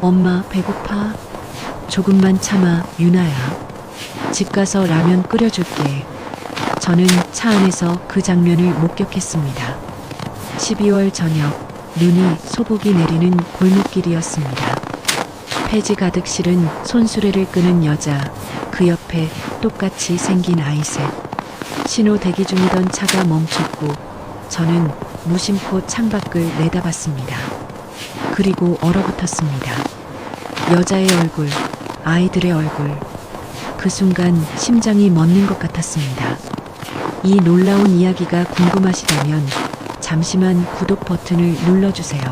엄마 배고파? 조금만 참아 유나야. 집 가서 라면 끓여줄게. 저는 차 안에서 그 장면을 목격했습니다. 12월 저녁 눈이 소복이 내리는 골목길이었습니다. 폐지 가득 실은 손수레를 끄는 여자, 그 옆에 똑같이 생긴 아이 셋. 신호 대기 중이던 차가 멈췄고 저는 무심코 창밖을 내다봤습니다. 그리고 얼어붙었습니다. 여자의 얼굴, 아이들의 얼굴. 그 순간 심장이 멎는 것 같았습니다. 이 놀라운 이야기가 궁금하시다면 잠시만 구독 버튼을 눌러주세요.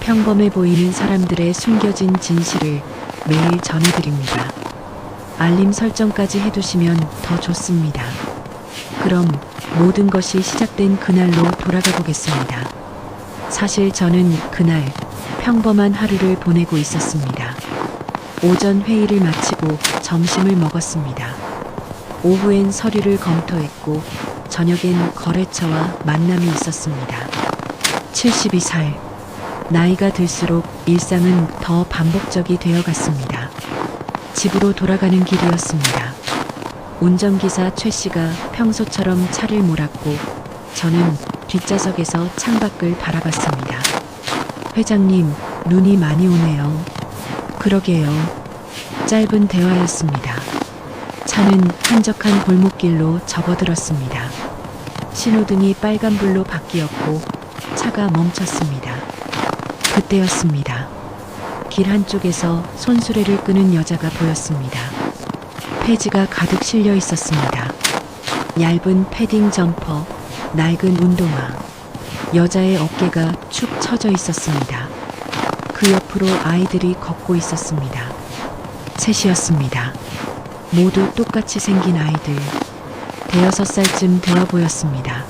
평범해 보이는 사람들의 숨겨진 진실을 매일 전해드립니다. 알림 설정까지 해두시면 더 좋습니다. 그럼 모든 것이 시작된 그날로 돌아가 보겠습니다. 사실 저는 그날 평범한 하루를 보내고 있었습니다. 오전 회의를 마치고 점심을 먹었습니다. 오후엔 서류를 검토했고 저녁엔 거래처와 만남이 있었습니다. 72살. 나이가 들수록 일상은 더 반복적이 되어 갔습니다. 집으로 돌아가는 길이었습니다. 운전기사 최 씨가 평소처럼 차를 몰았고 저는 뒷좌석에서 창밖을 바라봤습니다. 회장님, 눈이 많이 오네요. 그러게요. 짧은 대화였습니다. 차는 한적한 골목길로 접어들었습니다. 신호등이 빨간불로 바뀌었고 차가 멈췄습니다. 그때였습니다. 길 한쪽에서 손수레를 끄는 여자가 보였습니다. 폐지가 가득 실려 있었습니다. 얇은 패딩 점퍼, 낡은 운동화. 여자의 어깨가 축 처져 있었습니다. 그 옆으로 아이들이 걷고 있었습니다. 셋이었습니다. 모두 똑같이 생긴 아이들. 대여섯 살쯤 되어 보였습니다.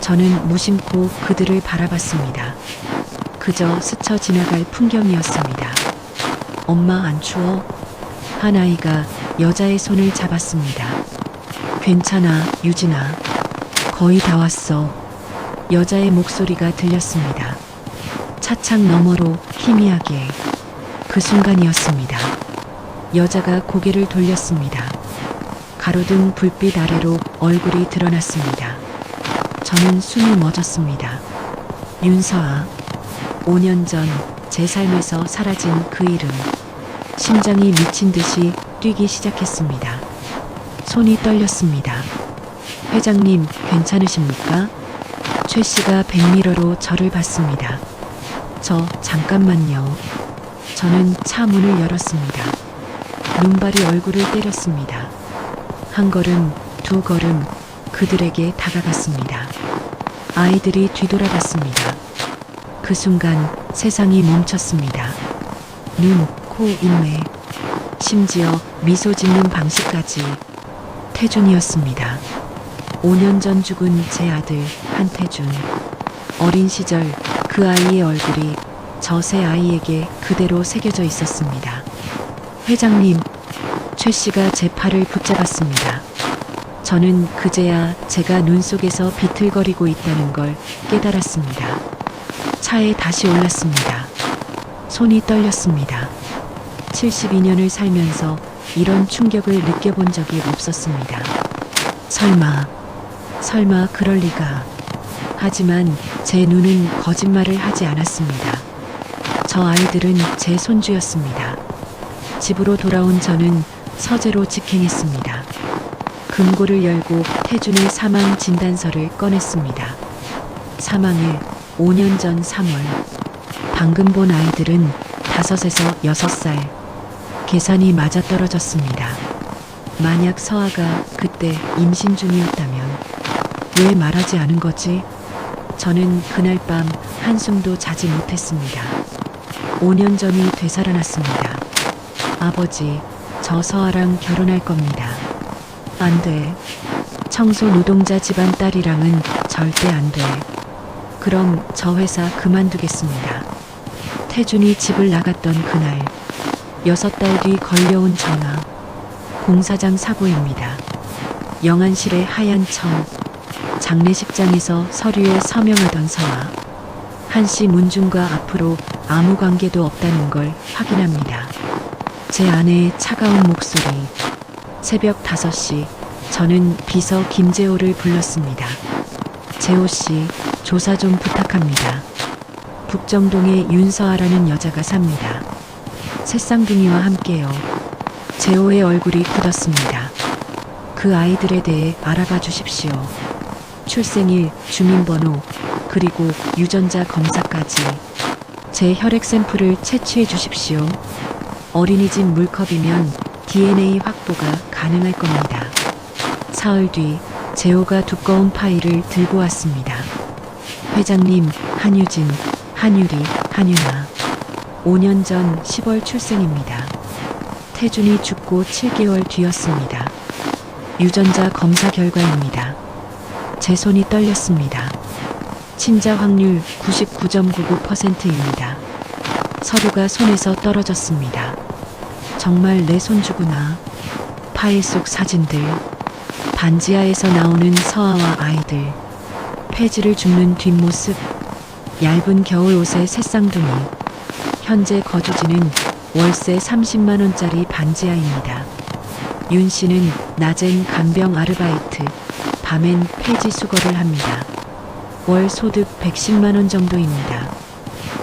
저는 무심코 그들을 바라봤습니다. 그저 스쳐 지나갈 풍경이었습니다. 엄마 안 추워? 한 아이가 여자의 손을 잡았습니다. 괜찮아, 유진아. 거의 다 왔어. 여자의 목소리가 들렸습니다. 차창 너머로 희미하게 그 순간이었습니다. 여자가 고개를 돌렸습니다. 가로등 불빛 아래로 얼굴이 드러났습니다. 저는 숨이 멎었습니다. 윤서아, 5년 전 제 삶에서 사라진 그 이름. 심장이 미친 듯이 뛰기 시작했습니다. 손이 떨렸습니다. 회장님, 괜찮으십니까? 최 씨가 백미러로 저를 봤습니다. 저, 잠깐만요. 저는 차 문을 열었습니다. 눈발이 얼굴을 때렸습니다. 한 걸음, 두 걸음, 그들에게 다가갔습니다. 아이들이 뒤돌아봤습니다. 그 순간 세상이 멈췄습니다. 눈, 코, 인매, 심지어 미소 짓는 방식까지 태준이었습니다. 5년 전 죽은 제 아들 한태준. 어린 시절 그 아이의 얼굴이 저세 아이에게 그대로 새겨져 있었습니다. 회장님, 최 씨가 제 팔을 붙잡았습니다. 저는 그제야 제가 눈 속에서 비틀거리고 있다는 걸 깨달았습니다. 차에 다시 올랐습니다. 손이 떨렸습니다. 72년을 살면서 이런 충격을 느껴본 적이 없었습니다. 설마, 설마 그럴 리가. 하지만 제 눈은 거짓말을 하지 않았습니다. 저 아이들은 제 손주였습니다. 집으로 돌아온 저는 서재로 직행했습니다. 금고를 열고 태준의 사망 진단서를 꺼냈습니다. 사망일 5년 전 3월. 방금 본 아이들은 5에서 6살. 계산이 맞아떨어졌습니다. 만약 서아가 그때 임신 중이었다면 왜 말하지 않은 거지? 저는 그날 밤 한숨도 자지 못했습니다. 5년 전이 되살아났습니다. 아버지, 저 서아랑 결혼할 겁니다. 안 돼. 청소 노동자 집안 딸이랑은 절대 안 돼. 그럼 저 회사 그만두겠습니다. 태준이 집을 나갔던 그날, 여섯 달 뒤 걸려온 전화. 공사장 사고입니다. 영안실의 하얀 천. 장례식장에서 서류에 서명하던 서아. 한씨 문중과 앞으로 아무 관계도 없다는 걸 확인합니다. 제 아내의 차가운 목소리. 새벽 5시 저는 비서 김재호를 불렀습니다. 재호 씨, 조사 좀 부탁합니다. 북정동에 윤서아라는 여자가 삽니다. 새쌍둥이와 함께요. 재호의 얼굴이 굳었습니다. 그 아이들에 대해 알아봐 주십시오. 출생일, 주민번호, 그리고 유전자 검사까지. 제 혈액 샘플을 채취해 주십시오. 어린이집 물컵이면 DNA 확보가 가능할 겁니다. 사흘 뒤 재호가 두꺼운 파일을 들고 왔습니다. 회장님, 한유진, 한유리, 한유나. 5년 전 10월 출생입니다. 태준이 죽고 7개월 뒤였습니다. 유전자 검사 결과입니다. 제 손이 떨렸습니다. 친자 확률 99.99%입니다. 서류가 손에서 떨어졌습니다. 정말 내 손주구나. 파일 속 사진들, 반지하에서 나오는 서아와 아이들, 폐지를 줍는 뒷모습, 얇은 겨울 옷의 새쌍둥이, 현재 거주지는 월세 30만원짜리 반지하입니다. 윤 씨는 낮엔 간병 아르바이트, 밤엔 폐지 수거를 합니다. 월 소득 110만 원 정도입니다.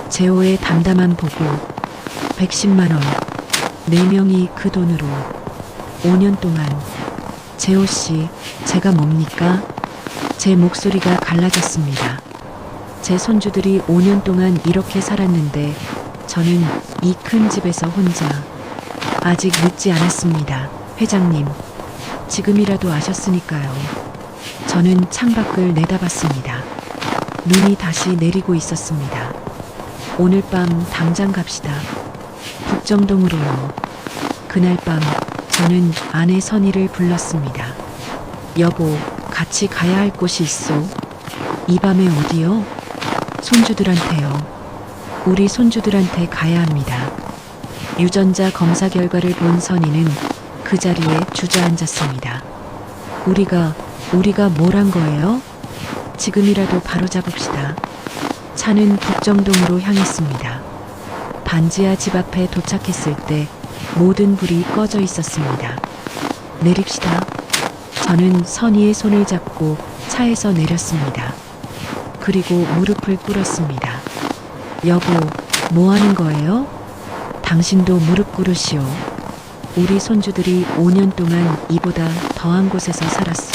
재호의 담담한 보고 110만원, 네명이 그 돈으로 5년 동안 재호 씨, 제가 뭡니까? 제 목소리가 갈라졌습니다. 제 손주들이 5년 동안 이렇게 살았는데 저는 이 큰 집에서 혼자 아직 늦지 않았습니다. 회장님, 지금이라도 아셨으니까요. 저는 창밖을 내다봤습니다. 눈이 다시 내리고 있었습니다. 오늘 밤 당장 갑시다. 북정동으로요. 그날 밤 저는 아내 선희를 불렀습니다. 여보, 같이 가야 할 곳이 있어. 이 밤에 어디요? 손주들한테요. 우리 손주들한테 가야 합니다. 유전자 검사 결과를 본 선희는 그 자리에 주저앉았습니다. 우리가, 우리가 뭘 한 거예요? 지금이라도 바로 잡읍시다. 차는 북정동으로 향했습니다. 반지하 집 앞에 도착했을 때 모든 불이 꺼져 있었습니다. 내립시다. 저는 선희의 손을 잡고 차에서 내렸습니다. 그리고 무릎을 꿇었습니다. 여보, 뭐 하는 거예요? 당신도 무릎 꿇으시오. 우리 손주들이 5년 동안 이보다 더한 곳에서 살았어.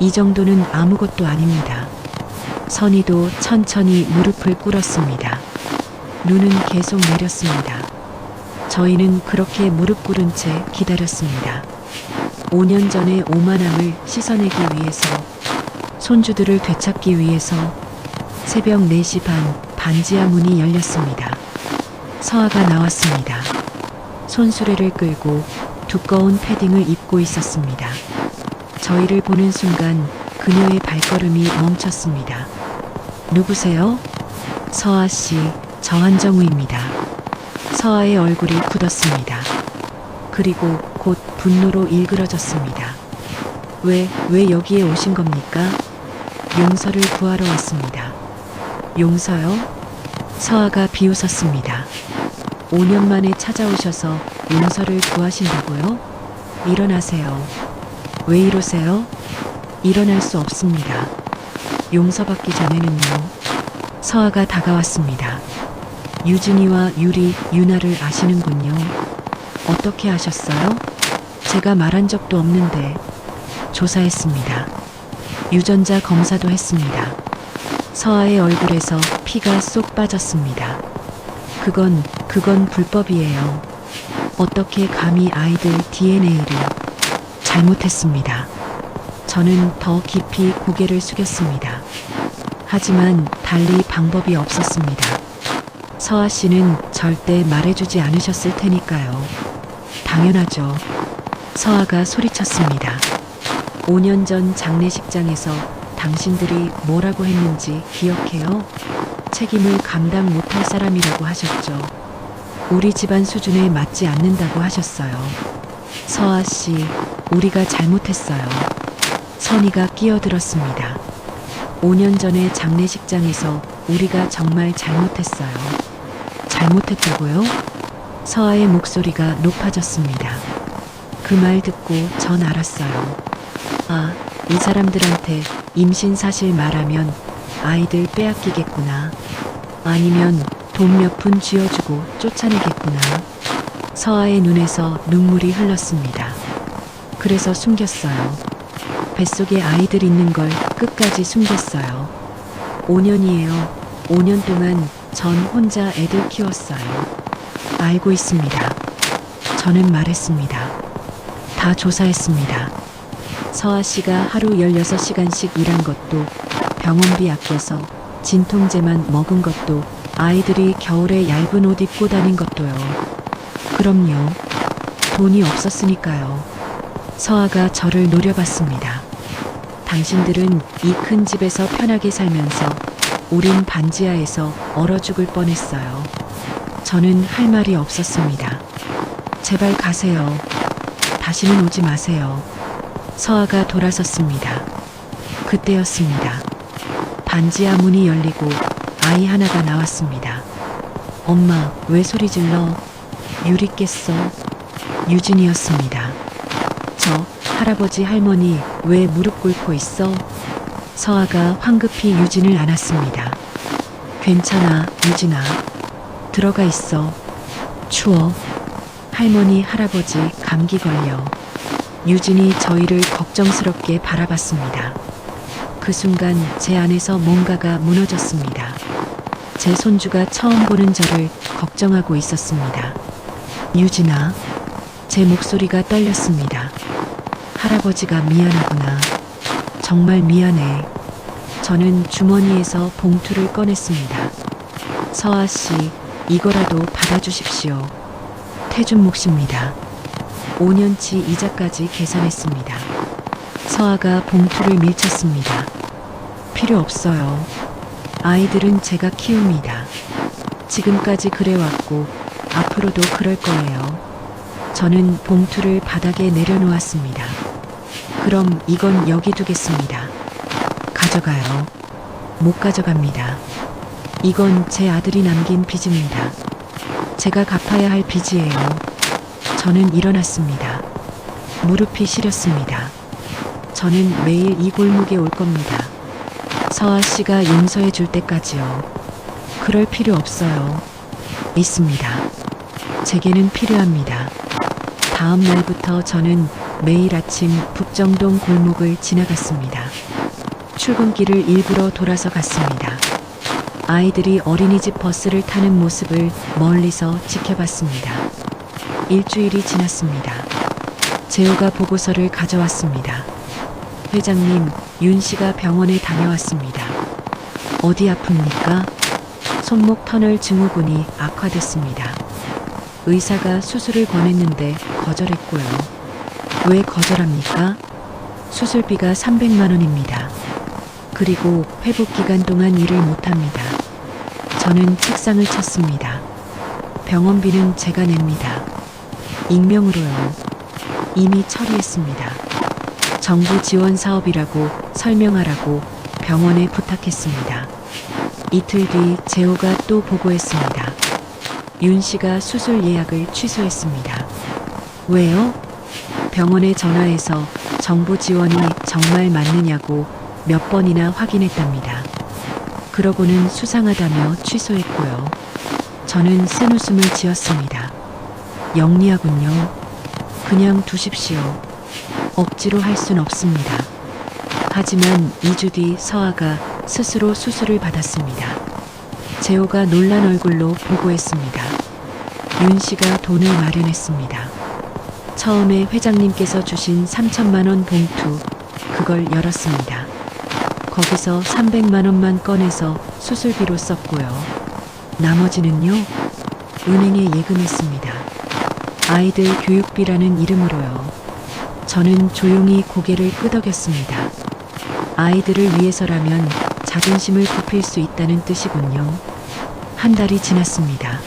이 정도는 아무것도 아닙니다. 선희도 천천히 무릎을 꿇었습니다. 눈은 계속 내렸습니다. 저희는 그렇게 무릎 꿇은 채 기다렸습니다. 5년 전의 오만함을 씻어내기 위해서, 손주들을 되찾기 위해서 새벽 4시 반 반지하 문이 열렸습니다. 서아가 나왔습니다. 손수레를 끌고 두꺼운 패딩을 입고 있었습니다. 저희를 보는 순간 그녀의 발걸음이 멈췄습니다. 누구세요? 서아 씨, 정한정우입니다. 서아의 얼굴이 굳었습니다. 그리고 곧 분노로 일그러졌습니다. 왜, 왜 여기에 오신 겁니까? 용서를 구하러 왔습니다. 용서요? 서아가 비웃었습니다. 5년 만에 찾아오셔서 용서를 구하신다고요? 일어나세요. 왜 이러세요? 일어날 수 없습니다. 용서받기 전에는요. 서아가 다가왔습니다. 유진이와 유리, 유나를 아시는군요. 어떻게 아셨어요? 제가 말한 적도 없는데 조사했습니다. 유전자 검사도 했습니다. 서아의 얼굴에서 피가 쏙 빠졌습니다. 그건, 그건 불법이에요. 어떻게 감히 아이들 DNA를 잘못했습니다. 저는 더 깊이 고개를 숙였습니다. 하지만 달리 방법이 없었습니다. 서아 씨는 절대 말해주지 않으셨을 테니까요. 당연하죠. 서아가 소리쳤습니다. 5년 전 장례식장에서 당신들이 뭐라고 했는지 기억해요? 책임을 감당 못할 사람이라고 하셨죠. 우리 집안 수준에 맞지 않는다고 하셨어요. 서아 씨, 우리가 잘못했어요. 선이가 끼어들었습니다. 5년 전에 장례식장에서 우리가 정말 잘못했어요. 잘못했다고요? 서아의 목소리가 높아졌습니다. 그 말 듣고 전 알았어요. 아, 이 사람들한테 임신 사실 말하면 아이들 빼앗기겠구나. 아니면 돈 몇 푼 쥐어주고 쫓아내겠구나. 서아의 눈에서 눈물이 흘렀습니다. 그래서 숨겼어요. 뱃속에 아이들 있는 걸 끝까지 숨겼어요. 5년이에요. 5년 동안 전 혼자 애들 키웠어요. 알고 있습니다. 저는 말했습니다. 다 조사했습니다. 서아 씨가 하루 16시간씩 일한 것도 병원비 아껴서 진통제만 먹은 것도 아이들이 겨울에 얇은 옷 입고 다닌 것도요. 그럼요. 돈이 없었으니까요. 서아가 저를 노려봤습니다. 당신들은 이 큰 집에서 편하게 살면서 우린 반지하에서 얼어 죽을 뻔했어요. 저는 할 말이 없었습니다. 제발 가세요. 다시는 오지 마세요. 서아가 돌아섰습니다. 그때였습니다. 반지하 문이 열리고 아이 하나가 나왔습니다. 엄마, 왜 소리 질러? 유리 깼어? 유진이었습니다. 저 할아버지 할머니 왜 무릎 꿇고 있어? 서아가 황급히 유진을 안았습니다. 괜찮아, 유진아. 들어가 있어. 추워. 할머니, 할아버지 감기 걸려. 유진이 저희를 걱정스럽게 바라봤습니다. 그 순간 제 안에서 뭔가가 무너졌습니다. 제 손주가 처음 보는 저를 걱정하고 있었습니다. 유진아, 제 목소리가 떨렸습니다. 할아버지가 미안하구나. 정말 미안해. 저는 주머니에서 봉투를 꺼냈습니다. 서아 씨, 이거라도 받아주십시오. 태준 몫입니다. 5년치 이자까지 계산했습니다. 서아가 봉투를 밀쳤습니다. 필요 없어요. 아이들은 제가 키웁니다. 지금까지 그래왔고, 앞으로도 그럴 거예요. 저는 봉투를 바닥에 내려놓았습니다. 그럼 이건 여기 두겠습니다. 가져가요. 못 가져갑니다. 이건 제 아들이 남긴 빚입니다. 제가 갚아야 할 빚이에요. 저는 일어났습니다. 무릎이 시렸습니다. 저는 매일 이 골목에 올 겁니다. 서아 씨가 용서해 줄 때까지요. 그럴 필요 없어요. 있습니다. 제게는 필요합니다. 다음 날부터 저는 매일 아침 북정동 골목을 지나갔습니다. 출근길을 일부러 돌아서 갔습니다. 아이들이 어린이집 버스를 타는 모습을 멀리서 지켜봤습니다. 일주일이 지났습니다. 재호가 보고서를 가져왔습니다. 회장님, 윤 씨가 병원에 다녀왔습니다. 어디 아픕니까? 손목 터널 증후군이 악화됐습니다. 의사가 수술을 권했는데 거절했고요. 왜 거절합니까? 수술비가 300만 원입니다. 그리고 회복 기간 동안 일을 못합니다. 저는 책상을 쳤습니다. 병원비는 제가 냅니다. 익명으로요. 이미 처리했습니다. 정부 지원 사업이라고 설명하라고 병원에 부탁했습니다. 이틀 뒤 재호가 또 보고했습니다. 윤 씨가 수술 예약을 취소했습니다. 왜요? 병원에 전화해서 정부 지원이 정말 맞느냐고 몇 번이나 확인했답니다. 그러고는 수상하다며 취소했고요. 저는 쓴 웃음을 지었습니다. 영리하군요. 그냥 두십시오. 억지로 할 순 없습니다. 하지만 2주 뒤 서아가 스스로 수술을 받았습니다. 재호가 놀란 얼굴로 보고했습니다. 윤 씨가 돈을 마련했습니다. 처음에 회장님께서 주신 3천만 원 봉투, 그걸 열었습니다. 거기서 300만 원만 꺼내서 수술비로 썼고요. 나머지는요, 은행에 예금했습니다. 아이들 교육비라는 이름으로요. 저는 조용히 고개를 끄덕였습니다. 아이들을 위해서라면 자존심을 굽힐 수 있다는 뜻이군요. 한 달이 지났습니다.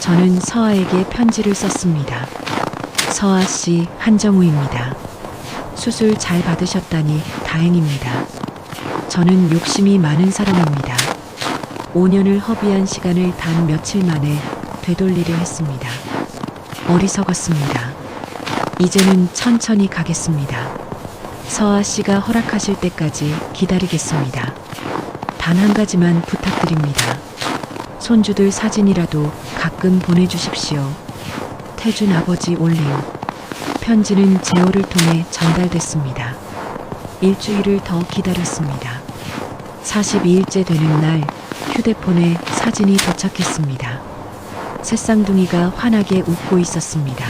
저는 서아에게 편지를 썼습니다. 서아 씨, 한정우입니다. 수술 잘 받으셨다니 다행입니다. 저는 욕심이 많은 사람입니다. 5년을 허비한 시간을 단 며칠 만에 되돌리려 했습니다. 어리석었습니다. 이제는 천천히 가겠습니다. 서아 씨가 허락하실 때까지 기다리겠습니다. 단 한 가지만 부탁드립니다. 손주들 사진이라도 가끔 보내주십시오. 태준 아버지 올림. 편지는 제호를 통해 전달됐습니다. 일주일을 더 기다렸습니다. 42일째 되는 날 휴대폰에 사진이 도착했습니다. 새쌍둥이가 환하게 웃고 있었습니다.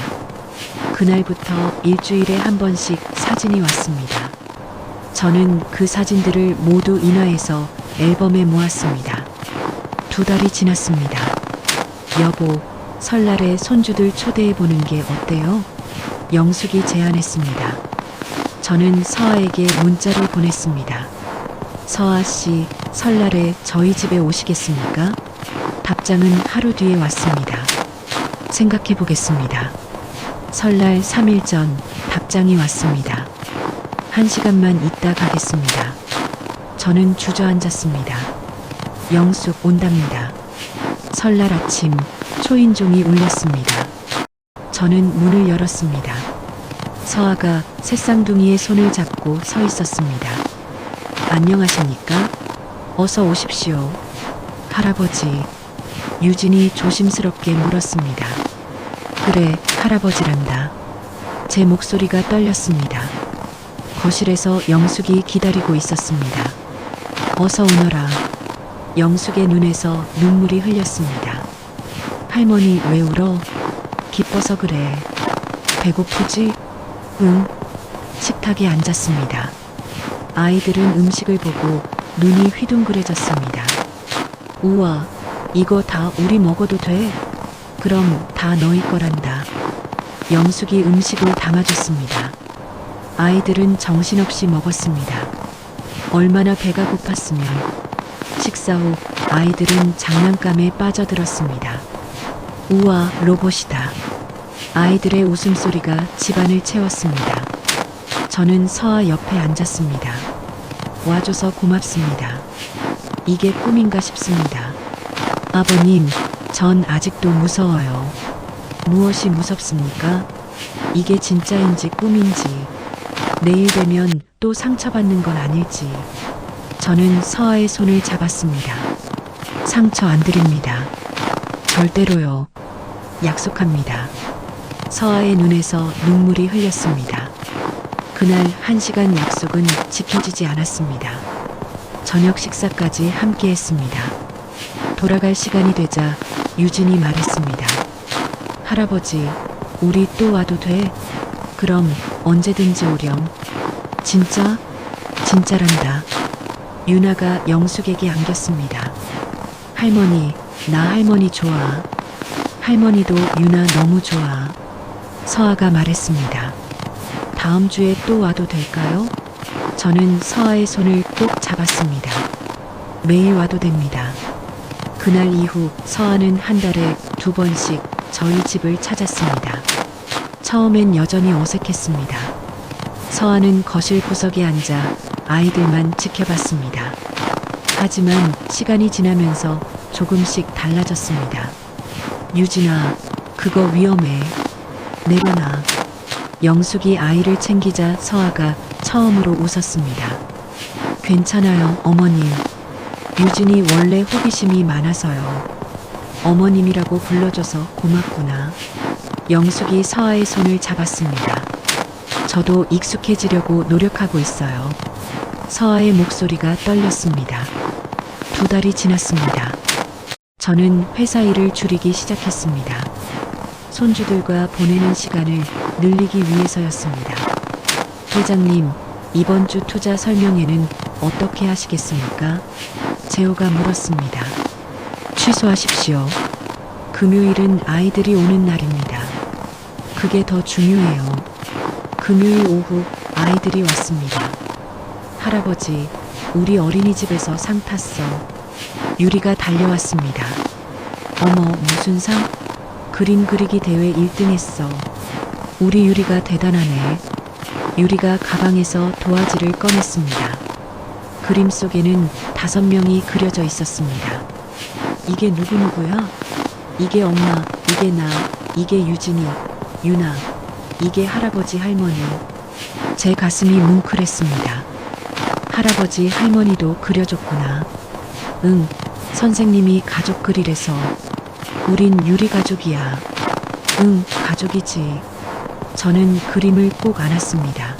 그날부터 일주일에 한 번씩 사진이 왔습니다. 저는 그 사진들을 모두 인화해서 앨범에 모았습니다. 두 달이 지났습니다. 여보, 설날에 손주들 초대해 보는 게 어때요? 영숙이 제안했습니다. 저는 서아에게 문자를 보냈습니다. 서아 씨, 설날에 저희 집에 오시겠습니까? 답장은 하루 뒤에 왔습니다. 생각해 보겠습니다. 설날 3일 전 답장이 왔습니다. 한 시간만 있다 가겠습니다. 저는 주저앉았습니다. 영숙 온답니다. 설날 아침 초인종이 울렸습니다. 저는 문을 열었습니다. 서아가 새쌍둥이의 손을 잡고 서 있었습니다. 안녕하십니까? 어서 오십시오. 할아버지. 유진이 조심스럽게 물었습니다. 그래, 할아버지란다. 제 목소리가 떨렸습니다. 거실에서 영숙이 기다리고 있었습니다. 어서 오너라. 영숙의 눈에서 눈물이 흘렸습니다. 할머니 왜 울어? 기뻐서 그래. 배고프지? 응. 식탁에 앉았습니다. 아이들은 음식을 보고 눈이 휘둥그레졌습니다. 우와, 이거 다 우리 먹어도 돼? 그럼 다 너희 거란다. 영숙이 음식을 담아줬습니다. 아이들은 정신없이 먹었습니다. 얼마나 배가 고팠으면 식사 후 아이들은 장난감에 빠져들었습니다. 우와, 로봇이다. 아이들의 웃음소리가 집안을 채웠습니다. 저는 서아 옆에 앉았습니다. 와줘서 고맙습니다. 이게 꿈인가 싶습니다. 아버님, 전 아직도 무서워요. 무엇이 무섭습니까? 이게 진짜인지 꿈인지, 내일 되면 또 상처받는 건 아닐지. 저는 서아의 손을 잡았습니다. 상처 안 드립니다. 절대로요. 약속합니다. 서아의 눈에서 눈물이 흘렸습니다. 그날 한 시간 약속은 지켜지지 않았습니다. 저녁 식사까지 함께 했습니다. 돌아갈 시간이 되자 유진이 말했습니다. 할아버지, 우리 또 와도 돼? 그럼 언제든지 오렴. 진짜? 진짜란다. 유나가 영숙에게 안겼습니다. 할머니, 나 할머니 좋아. 할머니도 유나 너무 좋아. 서아가 말했습니다. 다음 주에 또 와도 될까요? 저는 서아의 손을 꼭 잡았습니다. 매일 와도 됩니다. 그날 이후 서아는 한 달에 두 번씩 저희 집을 찾았습니다. 처음엔 여전히 어색했습니다. 서아는 거실 구석에 앉아 아이들만 지켜봤습니다. 하지만 시간이 지나면서 조금씩 달라졌습니다. 유진아, 그거 위험해. 내려놔. 영숙이 아이를 챙기자 서아가 처음으로 웃었습니다. 괜찮아요, 어머님. 유진이 원래 호기심이 많아서요. 어머님이라고 불러줘서 고맙구나. 영숙이 서아의 손을 잡았습니다. 저도 익숙해지려고 노력하고 있어요. 서아의 목소리가 떨렸습니다. 두 달이 지났습니다. 저는 회사 일을 줄이기 시작했습니다. 손주들과 보내는 시간을 늘리기 위해서였습니다. 회장님, 이번 주 투자 설명회는 어떻게 하시겠습니까? 재호가 물었습니다. 취소하십시오. 금요일은 아이들이 오는 날입니다. 그게 더 중요해요. 금요일 오후 아이들이 왔습니다. 할아버지, 우리 어린이집에서 상 탔어. 유리가 달려왔습니다. 어머, 무슨 상? 그림 그리기 대회 1등 했어. 우리 유리가 대단하네. 유리가 가방에서 도화지를 꺼냈습니다. 그림 속에는 다섯 명이 그려져 있었습니다. 이게 누구누구야? 이게 엄마, 이게 나, 이게 유진이, 유나, 이게 할아버지 할머니. 제 가슴이 뭉클했습니다. 할아버지 할머니도 그려줬구나. 응, 선생님이 가족 그리래서. 우린 유리 가족이야. 응, 가족이지. 저는 그림을 꼭 안았습니다.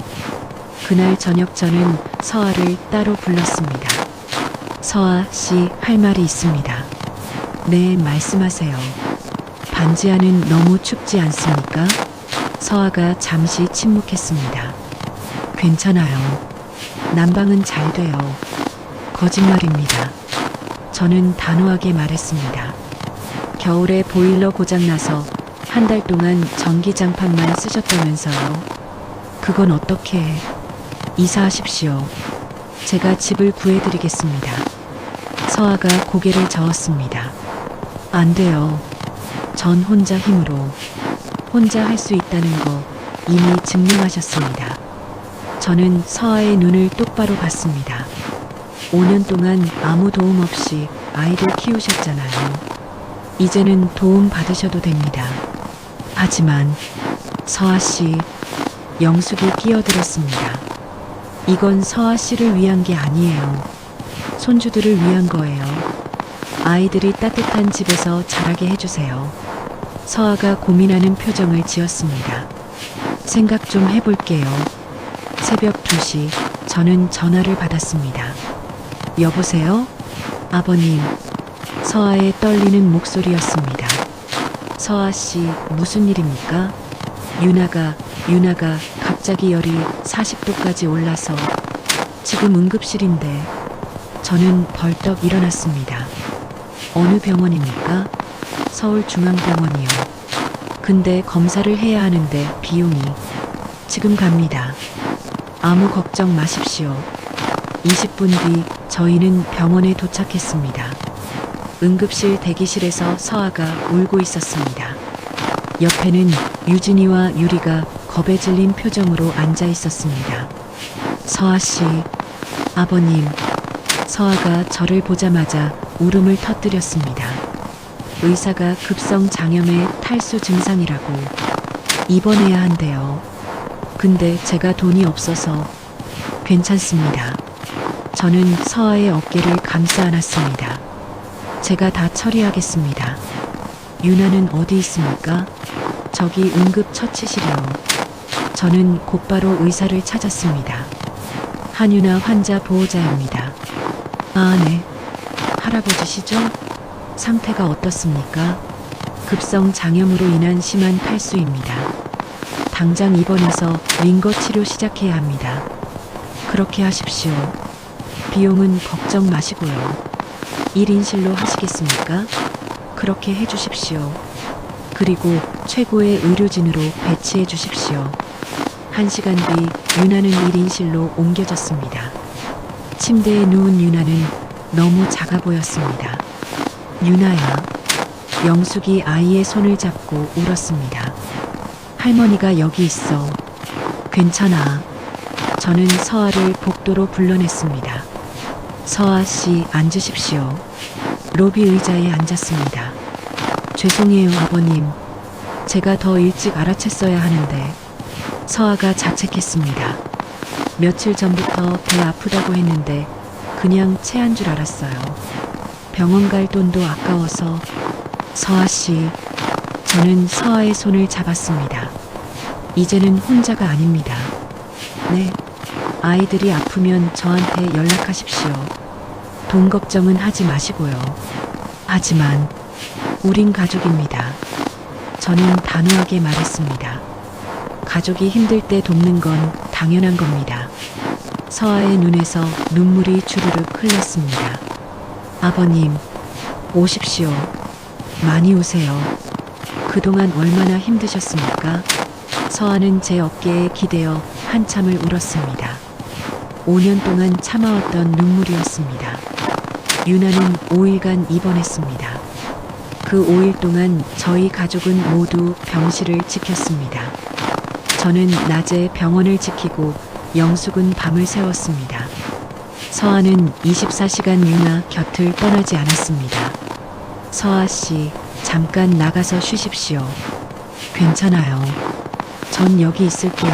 그날 저녁 저는 서아를 따로 불렀습니다. 서아 씨 할 말이 있습니다. 네, 말씀하세요. 반지하는 너무 춥지 않습니까? 서아가 잠시 침묵했습니다. 괜찮아요. 난방은 잘 돼요. 거짓말입니다. 저는 단호하게 말했습니다. 겨울에 보일러 고장나서 한 달 동안 전기장판만 쓰셨다면서요. 그건 어떻게 해? 이사하십시오. 제가 집을 구해드리겠습니다. 서아가 고개를 저었습니다. 안 돼요. 전 혼자 힘으로 혼자 할 수 있다는 거 이미 증명하셨습니다. 저는 서아의 눈을 똑바로 봤습니다. 5년 동안 아무 도움 없이 아이들 키우셨잖아요. 이제는 도움 받으셔도 됩니다. 하지만 서아 씨, 영숙이 끼어들었습니다. 이건 서아 씨를 위한 게 아니에요. 손주들을 위한 거예요. 아이들이 따뜻한 집에서 자라게 해주세요. 서아가 고민하는 표정을 지었습니다. 생각 좀 해볼게요. 새벽 2시 저는 전화를 받았습니다. 여보세요? 아버님. 서아의 떨리는 목소리였습니다. 서아 씨, 무슨 일입니까? 유나가, 유나가 갑자기 열이 40도까지 올라서 지금 응급실인데 저는 벌떡 일어났습니다. 어느 병원입니까? 서울중앙병원이요. 근데 검사를 해야 하는데 비용이 지금 갑니다. 아무 걱정 마십시오. 20분 뒤 저희는 병원에 도착했습니다. 응급실 대기실에서 서아가 울고 있었습니다. 옆에는 유진이와 유리가 겁에 질린 표정으로 앉아 있었습니다. 서아 씨, 아버님, 서아가 저를 보자마자 울음을 터뜨렸습니다. 의사가 급성 장염의 탈수 증상이라고 입원해야 한대요. 근데 제가 돈이 없어서 괜찮습니다. 저는 서아의 어깨를 감싸 안았습니다. 제가 다 처리하겠습니다. 유나는 어디 있습니까? 저기 응급 처치실이요. 저는 곧바로 의사를 찾았습니다. 한유나 환자 보호자입니다. 아, 네. 할아버지시죠? 상태가 어떻습니까? 급성 장염으로 인한 심한 탈수입니다. 당장 입원해서 링거 치료 시작해야 합니다. 그렇게 하십시오. 비용은 걱정 마시고요. 1인실로 하시겠습니까? 그렇게 해주십시오. 그리고 최고의 의료진으로 배치해 주십시오. 한 시간 뒤 유나는 1인실로 옮겨졌습니다. 침대에 누운 유나는 너무 작아 보였습니다. 유나야. 영숙이 아이의 손을 잡고 울었습니다. 할머니가 여기 있어. 괜찮아. 저는 서아를 복도로 불러냈습니다. 서아 씨 앉으십시오. 로비 의자에 앉았습니다. 죄송해요, 아버님. 제가 더 일찍 알아챘어야 하는데. 서아가 자책했습니다. 며칠 전부터 배 아프다고 했는데 그냥 체한 줄 알았어요. 병원 갈 돈도 아까워서 서아 씨, 저는 서아의 손을 잡았습니다. 이제는 혼자가 아닙니다. 네, 아이들이 아프면 저한테 연락하십시오. 돈 걱정은 하지 마시고요. 하지만 우린 가족입니다. 저는 단호하게 말했습니다. 가족이 힘들 때 돕는 건 당연한 겁니다. 서아의 눈에서 눈물이 주르륵 흘렀습니다. 아버님, 오십시오. 많이 오세요. 그동안 얼마나 힘드셨습니까? 서아는 제 어깨에 기대어 한참을 울었습니다. 5년 동안 참아왔던 눈물이었습니다. 유나는 5일간 입원했습니다. 그 5일 동안 저희 가족은 모두 병실을 지켰습니다. 저는 낮에 병원을 지키고 영숙은 밤을 새웠습니다. 서아는 24시간 유나 곁을 떠나지 않았습니다. 서아 씨, 잠깐 나가서 쉬십시오. 괜찮아요. 전 여기 있을게요.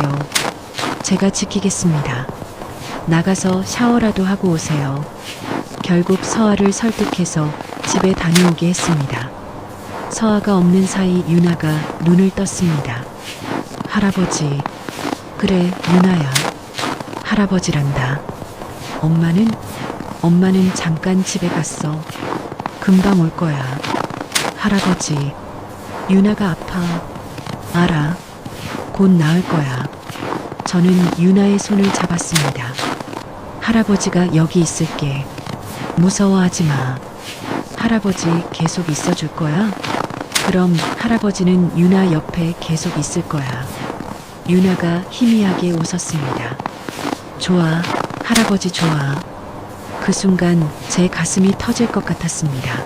제가 지키겠습니다. 나가서 샤워라도 하고 오세요. 결국 서아를 설득해서 집에 다녀오게 했습니다. 서아가 없는 사이 유나가 눈을 떴습니다. 할아버지. 그래, 유나야. 할아버지란다. 엄마는? 엄마는 잠깐 집에 갔어. 금방 올 거야. 할아버지. 유나가 아파. 알아. 곧 나을 거야. 저는 유나의 손을 잡았습니다. 할아버지가 여기 있을게. 무서워하지 마. 할아버지 계속 있어 줄 거야? 그럼 할아버지는 유나 옆에 계속 있을 거야. 유나가 희미하게 웃었습니다. 좋아, 할아버지 좋아. 그 순간 제 가슴이 터질 것 같았습니다.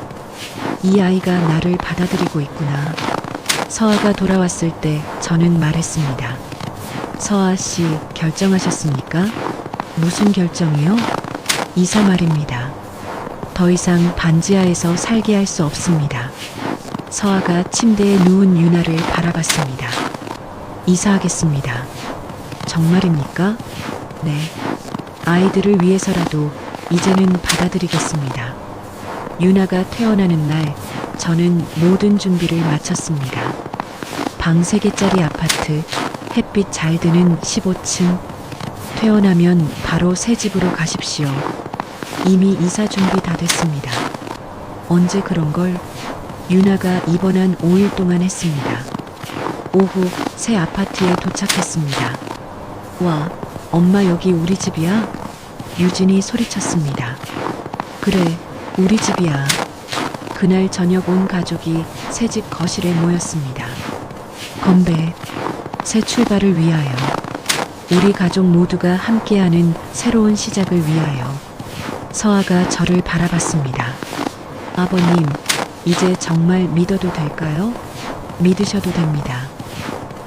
이 아이가 나를 받아들이고 있구나. 서아가 돌아왔을 때 저는 말했습니다. 서아 씨, 결정하셨습니까? 무슨 결정이요? 이사 말입니다. 더 이상 반지하에서 살게 할 수 없습니다. 서아가 침대에 누운 유나를 바라봤습니다. 이사하겠습니다. 정말입니까? 네. 아이들을 위해서라도 이제는 받아들이겠습니다. 유나가 태어나는 날, 저는 모든 준비를 마쳤습니다. 방 3개짜리 아파트, 햇빛 잘 드는 15층. 퇴원하면 바로 새 집으로 가십시오. 이미 이사 준비 다 됐습니다. 언제 그런 걸 유나가 입원한 5일 동안 했습니다. 오후 새 아파트에 도착했습니다. 와, 엄마 여기 우리 집이야? 유진이 소리쳤습니다. 그래, 우리 집이야. 그날 저녁 온 가족이 새 집 거실에 모였습니다. 건배, 새 출발을 위하여. 우리 가족 모두가 함께하는 새로운 시작을 위하여. 서아가 저를 바라봤습니다. 아버님, 이제 정말 믿어도 될까요? 믿으셔도 됩니다.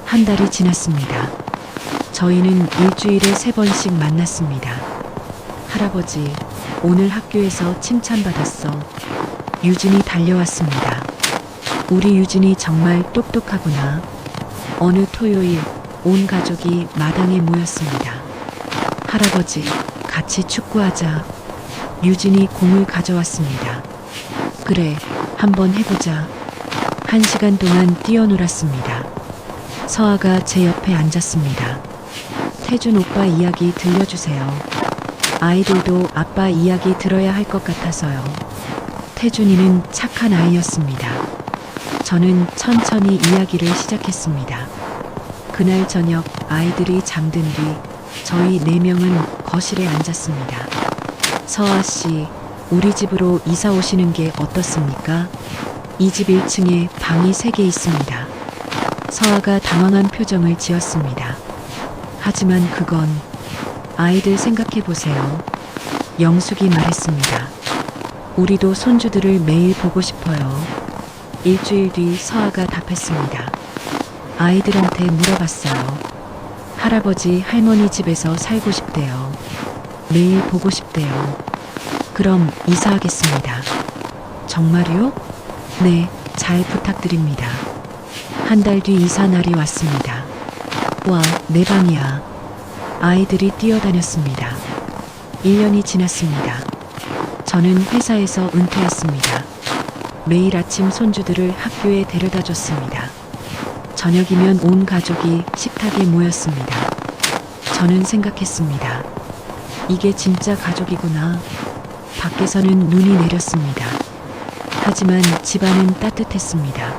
한 달이 지났습니다. 저희는 일주일에 세 번씩 만났습니다. 할아버지, 오늘 학교에서 칭찬받았어. 유진이 달려왔습니다. 우리 유진이 정말 똑똑하구나. 어느 토요일 온 가족이 마당에 모였습니다. 할아버지, 같이 축구하자. 유진이 공을 가져왔습니다. 그래, 한번 해보자. 한 시간 동안 뛰어놀았습니다. 서아가 제 옆에 앉았습니다. 태준 오빠 이야기 들려주세요. 아이들도 아빠 이야기 들어야 할 것 같아서요. 태준이는 착한 아이였습니다. 저는 천천히 이야기를 시작했습니다. 그날 저녁 아이들이 잠든 뒤 저희 네 명은 거실에 앉았습니다. 서아 씨, 우리 집으로 이사 오시는 게 어떻습니까? 이 집 1층에 방이 3개 있습니다. 서아가 당황한 표정을 지었습니다. 하지만 그건 아이들 생각해 보세요. 영숙이 말했습니다. 우리도 손주들을 매일 보고 싶어요. 일주일 뒤 서아가 답했습니다. 아이들한테 물어봤어요. 할아버지, 할머니 집에서 살고 싶대요. 매일 보고 싶대요. 그럼 이사하겠습니다. 정말요? 네, 잘 부탁드립니다. 한 달 뒤 이사 날이 왔습니다. 와, 내 방이야. 아이들이 뛰어다녔습니다. 1년이 지났습니다. 저는 회사에서 은퇴했습니다. 매일 아침 손주들을 학교에 데려다 줬습니다. 저녁이면 온 가족이 식탁에 모였습니다. 저는 생각했습니다. 이게 진짜 가족이구나. 밖에서는 눈이 내렸습니다. 하지만 집안은 따뜻했습니다.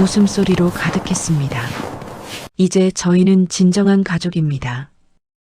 웃음소리로 가득했습니다. 이제 저희는 진정한 가족입니다.